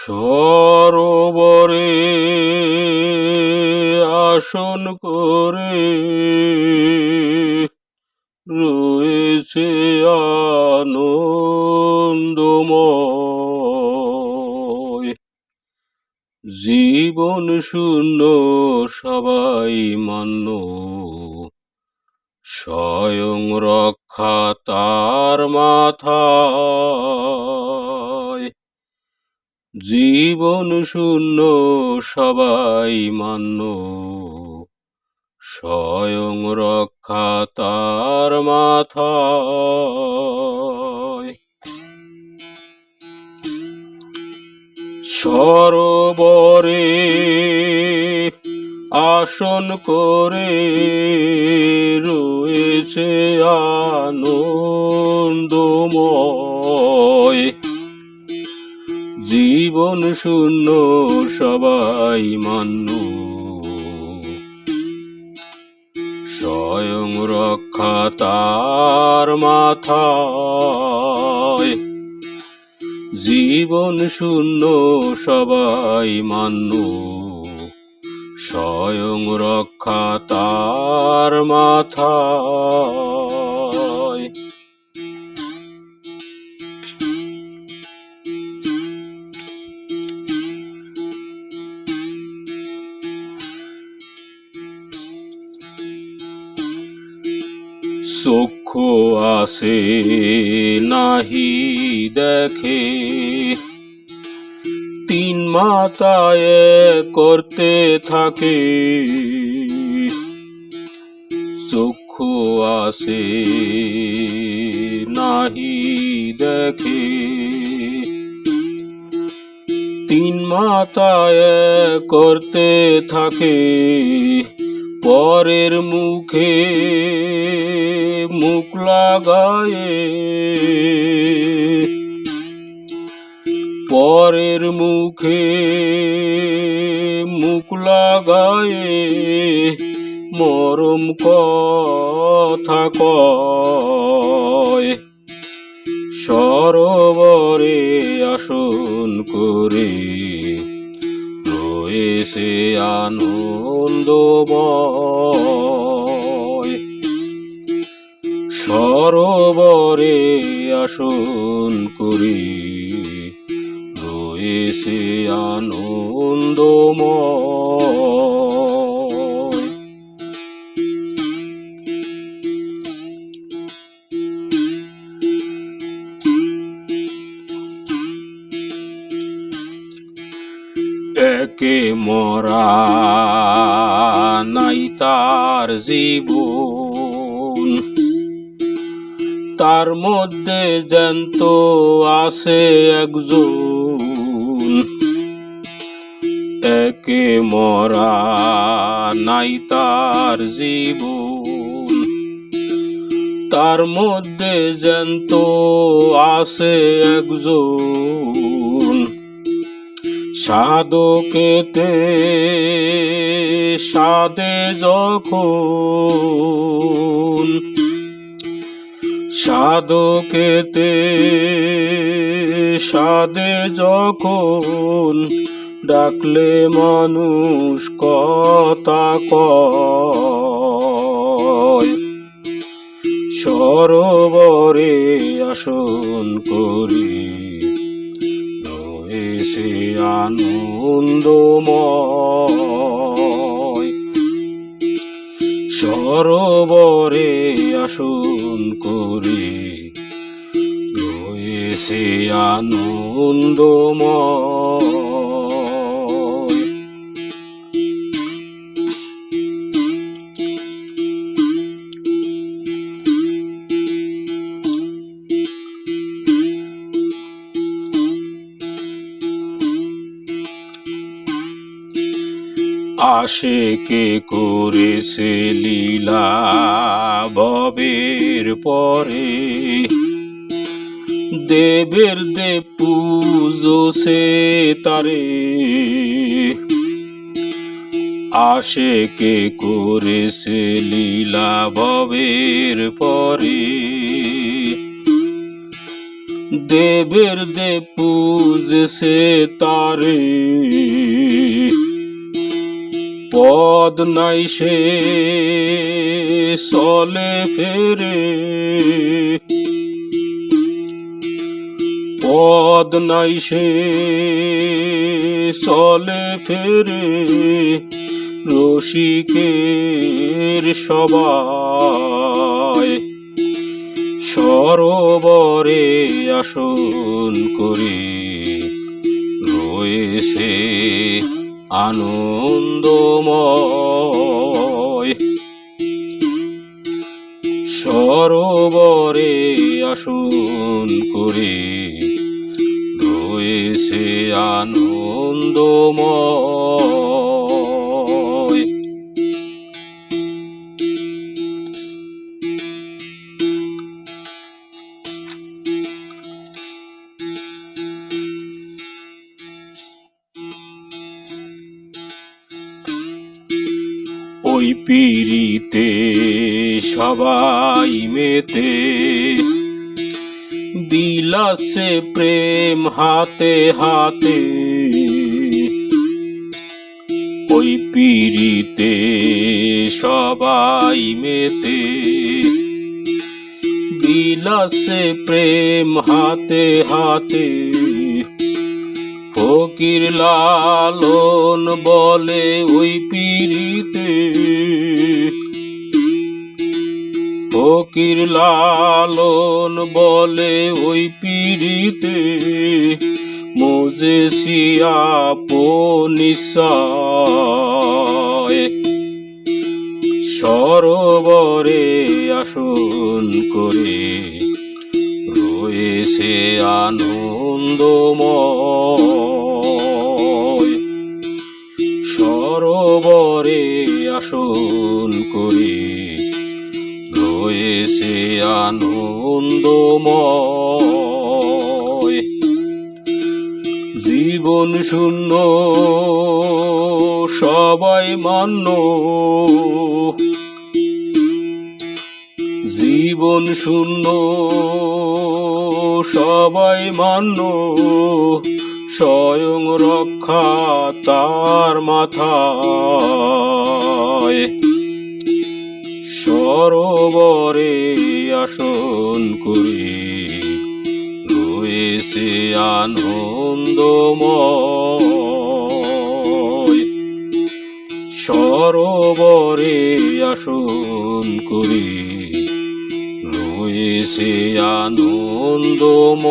সরোবরে আসন করে রয়েছে জীবন শূন্য সবাই মান্য। স্বয়ং রক্ষা তার মাথায় জীবন শূন্য সবাই মান্য। স্বয়ং রক্ষা তার মাথায়। সরোবরে আসন করে রয়েছে আনন্দময়। জীবন শূন্য, সবাই মান্য। স্বয়ং রক্ষা তার মাথায়। জীবন শূন্য, সবাই মান্য। স্বয়ং রক্ষা তার মাথায়। চক্ষু আসে নাহি দেখে। তিন মাতায় করতে থাকে। চক্ষু আসে নাহি দেখে। তিন মাতায় করতে থাকে। পরের মুখে মুখ লাগায়ে। পরের মুখে মুখ লাগায়ে। মরম কথা কয়। সরোবরে আসন করে রয়েছে আনন্দময় সরোবরে আসন করি রয়েছে আনন্দময় একে মরা নাই তার জীবন। তার মধ্যে জ্যান্ত আছে একজন। একে মরা নাই তার জীবন। তার মধ্যে জ্যান্ত আছে একজন। সাধকেতে সাদে যখন। সাধকেতে সাদে যখন। ডাকলে মানুষ কথা কয়। সরোবরে আসন করি। আনন্দময় সরোবরে আসন করে রয়েছে আনন্দময়। আসে কে করেছে লীলা ববের পরে। দেবের দেব পুজো সে তারে। আসে কে করেছে লীলা ভবের পরে। দেবের দে পূজেছে তারে। পদ নাই সে, চলে ফেরে। পদ নাই সে, চলে ফেরে। রসিকের সবাই সরোবরে আসন করে রয়েছে। আনন্দময়। সরোবরে আসন করে রয়েছে আনন্দময়। ওই পিড়িতে সবাই মেতে। বিলাসে প্রেম হাতে হাতে। ওই পিড়িতে সবাই মেতে। বিলাসে প্রেম হাতে হাতে। ফকির লালন বলে ওই পিড়িতে। ফকির লালন বলে ওই পিড়িতে। মোজে সিয়া পনিসায়। সরোবরে আসন করে রয়েছে আনন্দময়। সরোবরে আসন করে। রয়েছে আনন্দময়। জীবন শূন্য সবাই মান্য। জীবন শূন্য সবাই মান্য। স্বয়ং রক্ষা তার মাথায়। সরোবরে আসন করে রয়েছে আনন্দময়। সরোবরে আসন করে রয়েছে আনন্দময়।